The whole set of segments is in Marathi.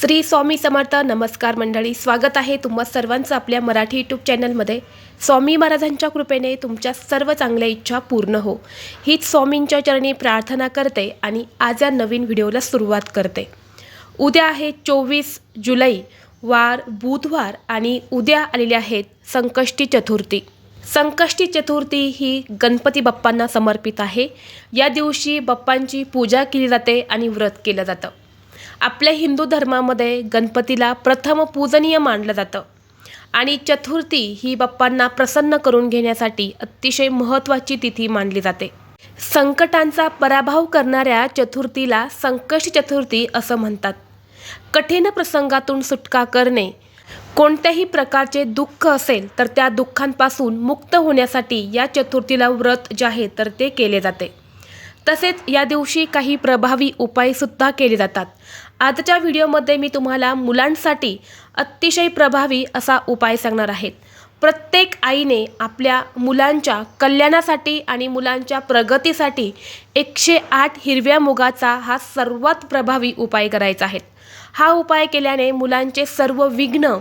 श्री स्वामी समर्थ नमस्कार मंडळी स्वागत आहे तुम्हा सर्वांचं आपल्या मराठी यूट्यूब चॅनलमध्ये स्वामी महाराजांच्या कृपेने तुमच्या सर्व चांगल्या इच्छा पूर्ण हो. हीच स्वामींच्या चरणी प्रार्थना करते आणि आज या नवीन व्हिडिओला सुरुवात करते. उद्या आहे चोवीस जुलै वार बुधवार आणि उद्या आलेले आहेत संकष्टी चतुर्थी. संकष्टी चतुर्थी ही गणपती बाप्पांना समर्पित आहे. या दिवशी बाप्पांची पूजा केली जाते आणि व्रत केलं जातं. आपल्या हिंदू धर्मामध्ये गणपतीला प्रथम पूजनीय मानलं जातं. आणि चतुर्थी ही बाप्पांना प्रसन्न करून घेण्यासाठी अतिशय महत्त्वाची तिथी मानली जाते. संकटांचा पराभव करणाऱ्या चतुर्थीला संकष्ट चतुर्थी असं म्हणतात. कठीण प्रसंगातून सुटका करणे कोणत्याही प्रकारचे दुःख असेल तर त्या दुःखांपासून मुक्त होण्यासाठी या चतुर्थीला व्रत जे आहे तर ते केले जाते. तसेच या दिवशी काही प्रभावी उपायसुद्धा केले जातात. आजच्या व्हिडिओमध्ये मी तुम्हाला मुलांसाठी अतिशय प्रभावी असा उपाय सांगणार आहेत प्रत्येक आईने आपल्या मुलांच्या कल्याणासाठी आणि मुलांच्या प्रगतीसाठी एकशे आठ हिरव्या मुगाचा हा सर्वात प्रभावी उपाय करायचा आहे. हा उपाय केल्याने मुलांचे सर्व विघ्न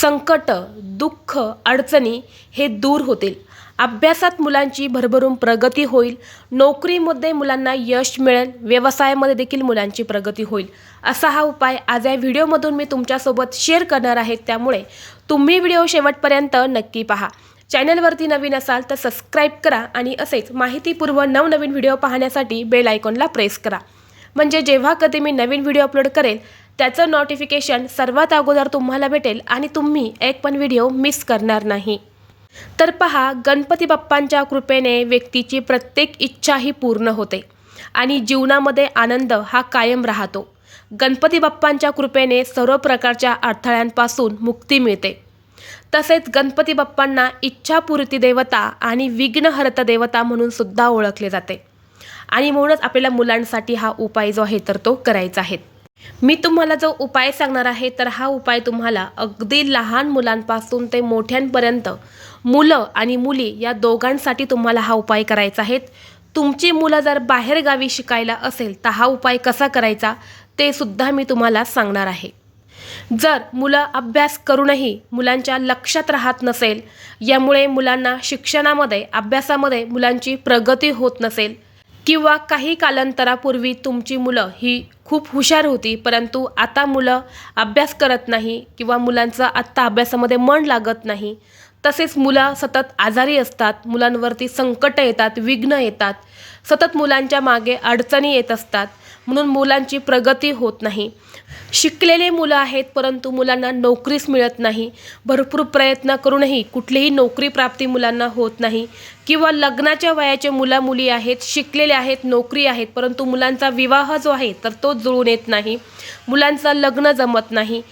संकट दुःख अडचणी हे दूर होतील. अभ्यासात मुलांची भरभरून प्रगती होईल. नोकरीमध्ये मुलांना यश मिळेल. व्यवसायामध्ये देखील मुलांची प्रगती होईल. असा हा उपाय आज या व्हिडिओमधून मी तुमच्यासोबत शेअर करणार आहे. त्यामुळे तुम्ही व्हिडिओ शेवटपर्यंत नक्की पहा. चॅनलवरती नवीन असाल तर सबस्क्राईब करा आणि असेच माहितीपूर्व नवनवीन व्हिडिओ पाहण्यासाठी बेल आयकॉनला प्रेस करा. म्हणजे जेव्हा कधी मी नवीन व्हिडिओ अपलोड करेल त्याचं नोटिफिकेशन सर्वात अगोदर तुम्हाला भेटेल आणि तुम्ही एक पण व्हिडिओ मिस करणार नाही. तर पहा गणपती बाप्पांच्या कृपेने व्यक्तीची प्रत्येक इच्छा ही पूर्ण होते आणि जीवनामध्ये आनंद हा कायम राहतो. गणपती बाप्पांच्या कृपेने सर्व प्रकारच्या अडथळ्यांपासून मुक्ती मिळते. तसेच गणपती बाप्पांना इच्छापूर्ती देवता आणि विघ्नहर्ता देवता म्हणून सुद्धा ओळखले जाते. आणि म्हणूनच आपल्याला मुलांसाठी हा उपाय जो आहे तर तो करायचा आहे. मी तुम्हाला जो उपाय सांगणार आहे तर हा उपाय तुम्हाला अगदी लहान मुलांपासून ते मोठ्यांपर्यंत मुलं आणि मुली या दोघांसाठी तुम्हाला हा उपाय करायचा आहे. तुमची मुलं जर बाहेरगावी शिकायला असेल तर हा उपाय कसा करायचा ते सुद्धा मी तुम्हाला सांगणार आहे. जर मुलं अभ्यास करूनही मुलांच्या लक्षात राहत नसेल यामुळे मुलांना शिक्षणामध्ये अभ्यासामध्ये मुलांची प्रगती होत नसेल किंवा काही कालांतरापूर्वी तुमची मुलं ही खूप हुशार होती परंतु आता मुलं अभ्यास करत नाही किंवा मुलांचं आत्ता अभ्यासामध्ये मन लागत नाही. तसेच मुलं सतत आजारी असतात मुलांवरती संकट येतात विघ्न येतात. सतत मुलांच्या मागे अडचणी येत असतात. म्हणून मुलांची प्रगती होत नाही. शिकलेले मुलं आहेत परंतु मुलांना नोकरीच मिळत नाही. भरपूर प्रयत्न करूनही कुठलीही नोकरी प्राप्ती मुलांना होत नाही. किंवा लग्नाच्या वयाचे मुला मुली आहेत शिकलेले आहेत नोकरी आहेत परंतु मुलांचा विवाह जो आहे तर तो जुळून येत नाही. मुलांचं लग्न जमत नाही.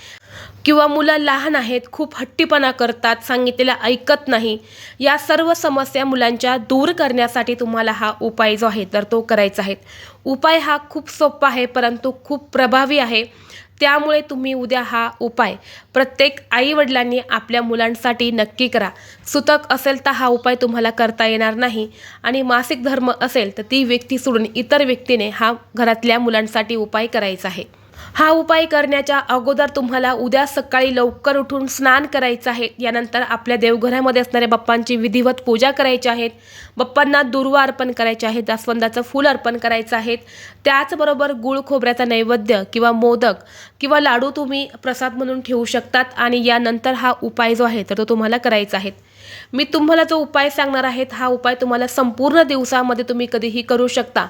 किंवा मुलं लहान आहेत खूप हट्टीपणा करतात सांगितलेलं ऐकत नाही या सर्व समस्या मुलांच्या दूर करण्यासाठी तुम्हाला हा उपाय जो आहे तर तो करायचा आहे. उपाय हा खूप सोपा आहे परंतु खूप प्रभावी आहे. त्यामुळे तुम्ही उद्या हा उपाय प्रत्येक आईवडिलांनी आपल्या मुलांसाठी नक्की करा. सुतक असेल तर हा उपाय तुम्हाला करता येणार नाही आणि मासिक धर्म असेल तर ती व्यक्ती सोडून इतर व्यक्तीने हा घरातल्या मुलांसाठी उपाय करायचा आहे. हा उपाय करण्याच्या अगोदर तुम्हाला उद्या सकाळी लवकर उठून स्नान करायचं आहे. यानंतर आपल्या देवघरामध्ये असणाऱ्या बाप्पांची विधिवत पूजा करायची आहेत बाप्पांना दुर्वा अर्पण करायचे आहेत जास्वंदाचं फूल अर्पण करायचं आहे. त्याचबरोबर गुळ खोबऱ्याचा नैवेद्य किंवा मोदक किंवा लाडू तुम्ही प्रसाद म्हणून ठेवू शकतात आणि यानंतर हा उपाय जो आहे तर तो तुम्हाला करायचा आहे. मी तुम्हाला जो उपाय सांगणार आहे हा उपाय तुम्हाला संपूर्ण दिवसामध्ये तुम्ही कधीही करू शकता.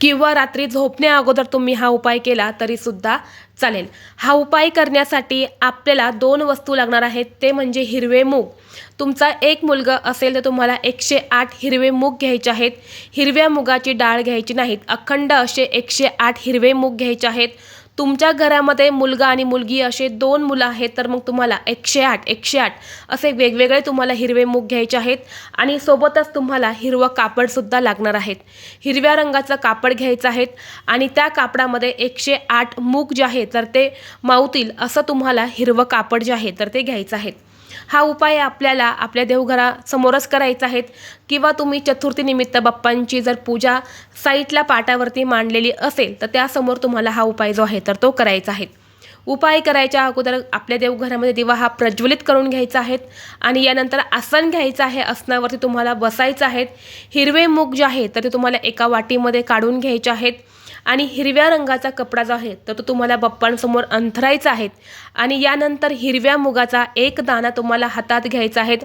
किंवा रात्री झोपण्याअगोदर तुम्ही हा उपाय केला तरी सुद्धा चालेल. हा उपाय करण्यासाठी आपल्याला दोन वस्तू लागणार आहेत ते म्हणजे हिरवे मूग. तुमचा एक मुलगा असेल तर तुम्हाला एकशे आठ हिरवे मूग घ्यायचे आहेत. हिरव्या मुगाची डाळ घ्यायची नाहीत अखंड असे एकशे आठ हिरवे मूग घ्यायचे आहेत. तुमच्या घरामध्ये मुलगा आणि मुलगी असे दोन मुलं आहेत तर मग तुम्हाला एकशे आठ एकशे आठ असे वेगवेगळे तुम्हाला हिरवे मूग घ्यायचे आहेत आणि सोबतच तुम्हाला हिरवं कापडसुद्धा लागणार आहेत. हिरव्या रंगाचं कापड घ्यायचं आहेत आणि त्या कापडामध्ये एकशे आठ मूग जे आहे तर ते मावतील असं तुम्हाला हिरवं कापड जे आहे तर ते घ्यायचं आहे हा उपाय आपल्याला आपल्या देवघरासमोरच करायचा आहेत. किंवा तुम्ही चतुर्थीनिमित्त बाप्पांची जर पूजा साईटला पाटावरती मांडलेली असेल तर त्यासमोर तुम्हाला हा उपाय जो आहे तर तो करायचा आहे. उपाय करायच्या अगोदर आपल्या देवघरामध्ये दिवा हा प्रज्वलित करून घ्यायचा आहे आणि यानंतर आसन घ्यायचं आहे. आसनावरती तुम्हाला बसायचं आहे. हिरवे मूग जे आहे तर ते तुम्हाला एका वाटीमध्ये काढून घ्यायचे आहेत. आणि हिरव्या रंगाचा कपडा जो आहे तर तो तुम्हाला बाप्पांसमोर अंथरायचा आहे. आणि यानंतर हिरव्या मुगाचा एक दाणा तुम्हाला हातात घ्यायचा आहे.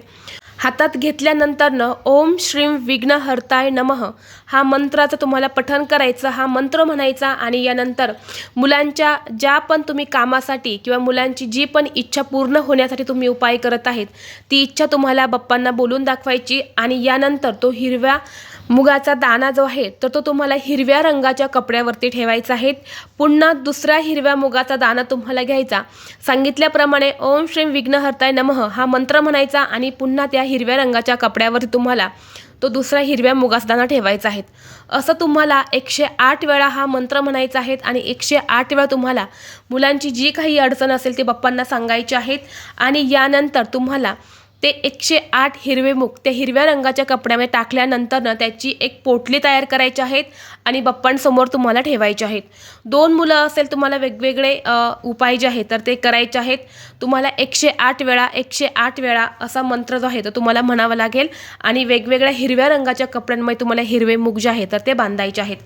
हातात घेतल्यानंतरनं ओम श्रीम विघ्नहर्ताय नमः. हा मंत्राचं तुम्हाला पठण करायचं हा मंत्र म्हणायचा आणि यानंतर मुलांच्या ज्या पण तुम्ही कामासाठी किंवा मुलांची जी पण इच्छा पूर्ण होण्यासाठी तुम्ही उपाय करत आहेत ती इच्छा तुम्हाला बाप्पांना बोलून दाखवायची आणि यानंतर तो हिरव्या मुगाचा दाणा जो आहे तर तो तुम्हाला हिरव्या रंगाच्या कपड्यावरती ठेवायचा आहे. पुन्हा दुसऱ्या हिरव्या मुगाचा दाणा तुम्हाला घ्यायचा. सांगितल्याप्रमाणे ओम श्रीम विघ्नहर्ताय नमः हा मंत्र म्हणायचा आणि पुन्हा त्या हिरव्या रंगाच्या कपड्यावरती तुम्हाला तो दुसरा हिरव्या मुगाचा दाणा ठेवायचा आहे. असं तुम्हाला एकशे आठ वेळा हा मंत्र म्हणायचा आहे आणि एकशे आठ वेळा तुम्हाला मुलांची जी काही अडचण असेल ती बाप्पांना सांगायची आहेत आणि यानंतर तुम्हाला ते एकशे आठ हिरवे मुग त्या हिरव्या रंगाच्या कपड्यामध्ये टाकल्यानंतरनं त्याची एक पोटली तयार करायची आहेत. आणि बाप्पांसमोर तुम्हाला ठेवायचे आहेत. दोन मुलं असेल तुम्हाला वेगवेगळे उपाय जे आहेत तर ते करायचे आहेत. तुम्हाला एकशे आठ वेळा एकशे आठ वेळा असा मंत्र जो आहे तो तुम्हाला म्हणावा लागेल. आणि वेगवेगळ्या हिरव्या रंगाच्या कपड्यांमध्ये तुम्हाला हिरवे मुग जे आहे तर ते बांधायचे आहेत.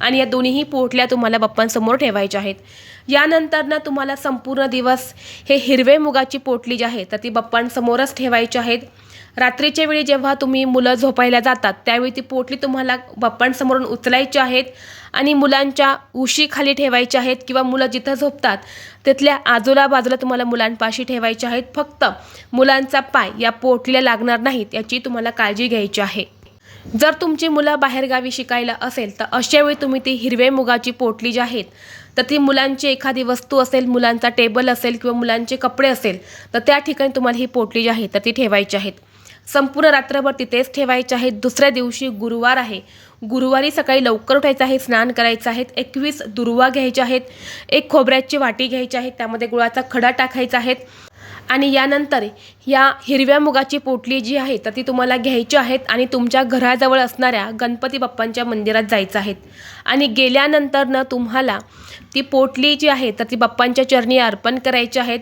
आणि या दोन्हीही पोटल्या तुम्हाला बाप्पांसमोर ठेवायच्या आहेत. यानंतर ना तुम्हाला संपूर्ण दिवस हे हिरवे मुगाची पोटली जी आहे तर ती बाप्पांसमोरच ठेवायची आहेत. रात्रीच्या वेळी जेव्हा तुम्ही मुलं झोपायला जातात त्यावेळी ती पोटली तुम्हाला बाप्पांसमोरून उचलायची आहेत आणि मुलांच्या उशीखाली ठेवायची आहेत किंवा मुलं जिथं झोपतात तिथल्या आजूला बाजूला तुम्हाला मुलांपाशी ठेवायचे आहेत. फक्त मुलांचा पाय या पोटल्या लागणार नाहीत याची तुम्हाला काळजी घ्यायची आहे. जर तुमची मुलं बाहेरगावी शिकायला असेल तर अशावेळी तुम्ही ती हिरवे मुगाची पोटली जी आहेत तर ती मुलांची एखादी वस्तू असेल मुलांचा टेबल असेल किंवा मुलांचे कपडे असेल तर त्या ठिकाणी तुम्हाला ही पोटली जी आहे तर ती ठेवायची आहेत. संपूर्ण रात्रभर तिथेच ठेवायचे आहेत. दुसऱ्या दिवशी गुरुवार आहे. गुरुवारी सकाळी लवकर उठायचं आहे स्नान करायचं आहे एकवीस दुर्वा घ्यायच्या आहेत. एक खोबऱ्याची वाटी घ्यायची आहे. त्यामध्ये गुळाचा खडा टाकायचा आहे. आणि यानंतर या हिरव्या मुगाची पोटली जी आहे तर ती तुम्हाला घ्यायची आहेत आणि तुमच्या घराजवळ असणाऱ्या गणपती बाप्पांच्या मंदिरात जायचं आहेत आणि गेल्यानंतरनं तुम्हाला ती पोटली जी आहे तर ती बाप्पांच्या चरणी अर्पण करायची आहेत.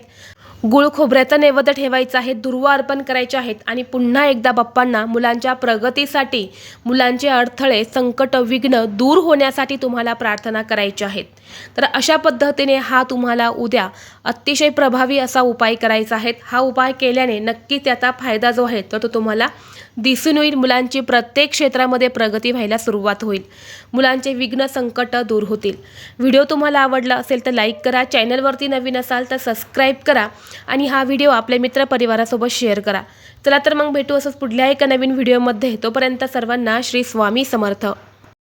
गुळ खोबऱ्याचा नैवेद्य ठेवायचा आहे दुर्वा अर्पण करायचे आहेत आणि पुन्हा एकदा बाप्पांना मुलांच्या प्रगतीसाठी मुलांचे अडथळे संकट विघ्न दूर होण्यासाठी तुम्हाला प्रार्थना करायची आहेत. तर अशा पद्धतीने हा तुम्हाला उद्या अतिशय प्रभावी असा उपाय करायचा आहे. हा उपाय केल्याने नक्की त्याचा फायदा जो आहे तर तो तुम्हाला दिसून होईल मुलांची प्रत्येक क्षेत्रामध्ये प्रगती व्हायला सुरुवात होईल. मुलांचे विघ्न संकट दूर होतील. व्हिडिओ तुम्हाला आवडला असेल तर लाईक करा चॅनलवरती नवीन असाल तर सबस्क्राईब करा आणि हा व्हिडिओ आपल्या मित्रपरिवारासोबत शेअर करा. चला तर मग भेटू असंच पुढल्या एका नवीन व्हिडिओमध्ये. तोपर्यंत सर्वांना श्री स्वामी समर्थ.